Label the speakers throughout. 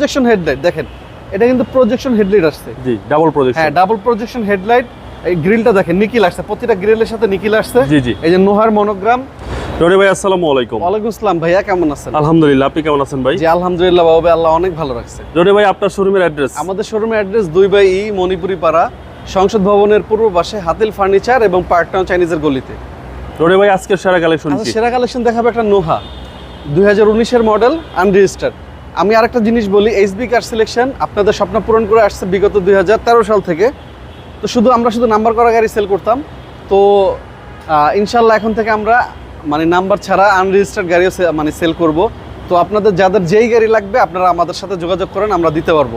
Speaker 1: Projection headlight দেখেন এটা কিন্তু প্রজেকশন হেডলাইট আসছে।
Speaker 2: জি ডাবল প্রজেকশন
Speaker 1: হ্যাঁ ডাবল প্রজেকশন হেডলাইট এই গ্রিলটা দেখেন নিকিল আসছে প্রতিটা গ্রিলের সাথে নিকিল আসছে।
Speaker 2: জি জি।
Speaker 1: এই যে নোহার মনোগ্রাম
Speaker 2: রনি ভাই আসসালামু আলাইকুম।
Speaker 1: ওয়ালাইকুম আসসালাম ভাইয়া কেমন আছেন?
Speaker 2: আলহামদুলিল্লাহ আপনি কেমন আছেন ভাই?
Speaker 1: জি আলহামদুলিল্লাহ বাবা আল্লাহ অনেক ভালো রাখছে।
Speaker 2: রনি ভাই আপনার শোরুমের অ্যাড্রেস
Speaker 1: আমাদের শোরুমের অ্যাড্রেস দুই বাই ই মণিপুরি পাড়া সংসদ ভবনের পূর্ব পাশে হাতিল ফার্নিচার এবং পার্কটাউন চাইনিজের গলিতে।
Speaker 2: রনি ভাই আজকের সেরা কালেকশন
Speaker 1: সেরা কালেকশন দেখাবে একটা নোহা দুই হাজার উনিশের মডেল আনরেজিস্টার্ড আমি আরেকটা জিনিস বলি এইচবি কার সিলেকশন আপনাদের স্বপ্ন পূরণ করে আসছে বিগত দুই হাজার তেরো সাল থেকে। তো শুধু আমরা শুধু নাম্বার করা গাড়ি সেল করতাম। তো ইনশাল্লাহ এখন থেকে আমরা মানে নাম্বার ছাড়া আনরেজিস্টার্ড গাড়িও মানে সেল করব। তো আপনাদের যাদের যেই গাড়ি লাগবে আপনারা আমাদের সাথে যোগাযোগ করেন আমরা দিতে পারব।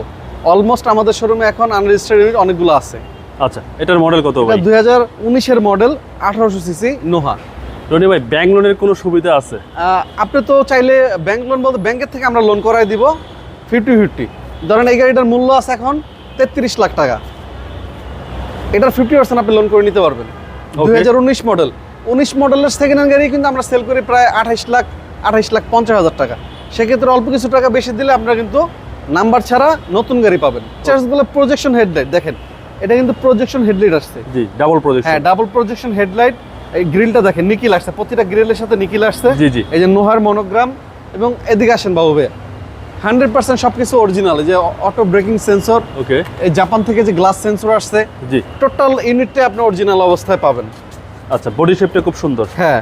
Speaker 1: অলমোস্ট আমাদের শোরুমে এখন আনরেজিস্টার্ড ইউনিট অনেকগুলো আছে।
Speaker 2: আচ্ছা এটার মডেল কত
Speaker 1: দুই হাজার উনিশের মডেল আঠারোশো সিসি নোহা।
Speaker 2: রনি ভাই ব্যাংক লোনের কোনো সুবিধা আছে?
Speaker 1: আপনি তো চাইলে ব্যাংক লোন বলতে ব্যাংকের থেকে আমরা লোন করাই দিব ফিফটি ফিফটি ধরেন এই গাড়িটার মূল্য আছে এখন তেত্রিশ লাখ টাকা। এটার ফিফটি পার্সেন্ট আপনি লোন করে নিতে পারবেন। দুই হাজার উনিশ মডেল উনিশ মডেলের সেকেন্ড হ্যান্ড গাড়ি কিন্তু আমরা সেল করি প্রায় আঠাইশ লাখ আঠাইশ লাখ পঞ্চাশ হাজার টাকা। সেক্ষেত্রে অল্প কিছু টাকা বেশি দিলে আপনারা কিন্তু নাম্বার ছাড়া নতুন গাড়ি পাবেন। চার্জগুলো প্রজেকশন হেডলাইট দেখেন এটা কিন্তু প্রজেকশন হেডলাইট আসছে।
Speaker 2: জি ডাবল প্রজেকশন
Speaker 1: হ্যাঁ ডাবল প্রজেকশন হেডলাইট এই গ্রিলটা দেখেন নিকিল আসছে। প্রতিটা গ্রিলের সাথে নিকিল আসছে।
Speaker 2: জি জি।
Speaker 1: এই যে নোহার মনোগ্রাম এবং এদিকে আসেন বাবু ভাই হান্ড্রেড পার্সেন্ট সব কিছু অরিজিনাল যে অটো ব্রেকিং সেন্সর
Speaker 2: ওকে।
Speaker 1: এই জাপান থেকে যে গ্লাস সেন্সর আসছে
Speaker 2: জি।
Speaker 1: টোটাল ইউনিটটা আপনি অরিজিনাল অবস্থায় পাবেন।
Speaker 2: আচ্ছা বডি শেপটা খুব সুন্দর।
Speaker 1: হ্যাঁ।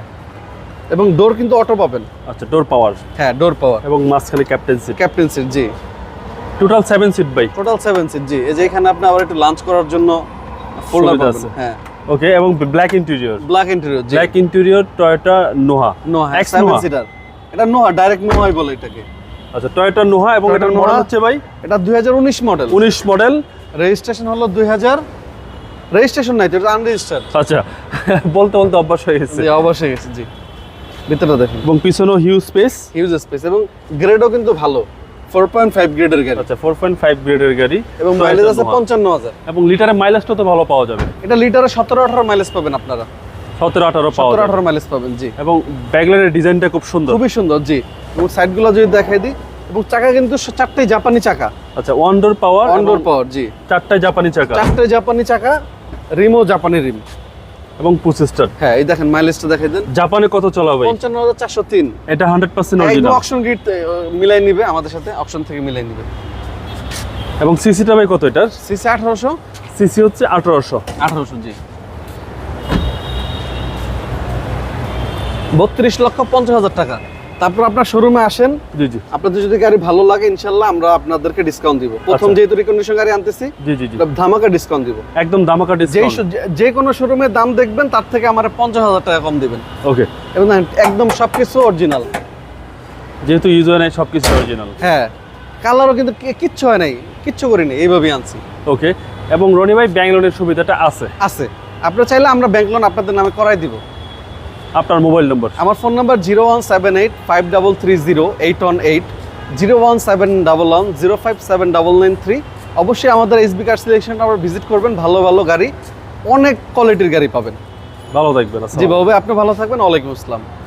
Speaker 1: এবং ডোর কিন্তু অটো পাবেন।
Speaker 2: আচ্ছা ডোর পাওয়ার
Speaker 1: হ্যাঁ ডোর পাওয়ার
Speaker 2: এবং মাঝখানে ক্যাপ্টেন সিট
Speaker 1: ক্যাপ্টেন সিট জি।
Speaker 2: টোটাল সেভেন সিট ভাই।
Speaker 1: টোটাল সেভেন সিট জি। এই যে এখানে আপনি আবার একটু লাঞ্চ করার জন্য ফোল্ডার পাবেন।
Speaker 2: আছে।
Speaker 1: হ্যাঁ।
Speaker 2: ওকে এবং black interior
Speaker 1: black interior
Speaker 2: black interior Toyota Noah
Speaker 1: Noah
Speaker 2: X Noha
Speaker 1: seater এটা নোহা ডাইরেক্ট নোহাই বলে এটাকে।
Speaker 2: আচ্ছা টয়োটা নোহা এবং এটার মডেল হচ্ছে ভাই?
Speaker 1: এটা দুই হাজার উনিশ মডেল
Speaker 2: উনিশ মডেল
Speaker 1: রেজিস্ট্রেশন হলো দুই হাজার। রেজিস্ট্রেশন নাই তো এটা আনরেজিস্টার্ড
Speaker 2: আচ্ছা বলতে বলতে অভ্যাস হয়ে গেছে।
Speaker 1: জি অভ্যাস হয়ে গেছে জি। ভিতরটা দেখুন।
Speaker 2: এবং পিছনেও হিউজ স্পেস
Speaker 1: হিউজ স্পেস এবং গ্রেডও কিন্তু ভালো। ফোর পয়েন্ট ফাইভ গ্রেডের গাড়ি।
Speaker 2: আচ্ছা ফোর পয়েন্ট ফাইভ গ্রেডের গাড়ি।
Speaker 1: এবং মাইলেজ আছে
Speaker 2: Noah।
Speaker 1: পঞ্চান্ন হাজার।
Speaker 2: এবং লিটারে মাইলেজটা তো ভালো পাওয়া যাবে।
Speaker 1: এটা লিটারে সতেরো আঠারো মাইলেজ পাবেন আপনারা।
Speaker 2: সতেরো আঠারো পাওয়া
Speaker 1: সতেরো
Speaker 2: যাবে
Speaker 1: আঠারো মাইলেজ পাবেন জি।
Speaker 2: এবং ব্যাগলারের ডিজাইনটা খুব সুন্দর।
Speaker 1: খুবই সুন্দর জি। এবং সাইডগুলো যদি দেখাই দিই এবং চাকা কিন্তু চারটাই জাপানি চাকা।
Speaker 2: আচ্ছা ওয়ান ডোর পাওয়ার
Speaker 1: অনডোর পাওয়ার জি।
Speaker 2: চারটায় জাপানি চাকা।
Speaker 1: চারটাই জাপানি চাকা রিমও জাপানি রিম।
Speaker 2: এবং প্রসেসটার।
Speaker 1: হ্যাঁ এই দেখেন মাইলেজটা দেখাই দেন।
Speaker 2: জাপানে কত চলা ভাই
Speaker 1: পঞ্চান্ন হাজার চারশো তিন।
Speaker 2: এটা হান্ড্রেড পার্সেন্ট
Speaker 1: একদম
Speaker 2: অরিজিনাল
Speaker 1: অপশন গিট মিলাই নিবে আমাদের সাথে অপশন থেকে মিলাই নিবে।
Speaker 2: এবং সিসিটা ভাই কত এটার?
Speaker 1: সিসি আঠারোশো।
Speaker 2: সিসি হচ্ছে আঠারোশো।
Speaker 1: আঠারোশো জি। বত্রিশ লক্ষ পঞ্চাশ হাজার টাকা। তারপর আপনার শোরুমে আসেন।
Speaker 2: জি জি।
Speaker 1: আপনাদের যদি গাড়ি ভালো লাগে ইনশাল্লাহ আমরা আপনাদেরকে ডিসকাউন্ট দিব। প্রথম
Speaker 2: আচ্ছা।
Speaker 1: যেহেতু রিকন্ডিশন গাড়ি আনতেছি
Speaker 2: জি জি জি।
Speaker 1: ধামাকা ডিসকাউন্ট দিব।
Speaker 2: একদম
Speaker 1: যেই
Speaker 2: ডিসকাউন্ট
Speaker 1: যে- কোনো শোরুমে দাম দেখবেন তার থেকে আমার পঞ্চাশ হাজার টাকা কম দিবেন।
Speaker 2: ওকে।
Speaker 1: এবং একদম সবকিছু অরিজিনাল
Speaker 2: যেহেতু ইউজ হয় নাই সব কিছু অরিজিনাল
Speaker 1: হ্যাঁ। কালারও কিন্তু কিচ্ছু হয় নাই কিচ্ছু করিনি এইভাবেই আনছি।
Speaker 2: ওকে। এবং রনি ভাই ব্যাংক লোনের সুবিধাটা আছে?
Speaker 1: আছে। আপনারা চাইলে আমরা ব্যাংক লোন আপনাদের নামে করাই দিব।
Speaker 2: আপনার মোবাইল নম্বর?
Speaker 1: আমার phone number zero one seven eight five double three zero eight one eight zero one seven double one zero five seven double nine three. অবশ্যই আমাদের এসবি কার সিলেকশনটা আবার ভিজিট করবেন ভালো ভালো গাড়ি অনেক কোয়ালিটির গাড়ি পাবেন।
Speaker 2: ভালো থাকবেন
Speaker 1: জি বাবু আপনি ভালো থাকবেন ওয়ালাইকুম আসসালাম।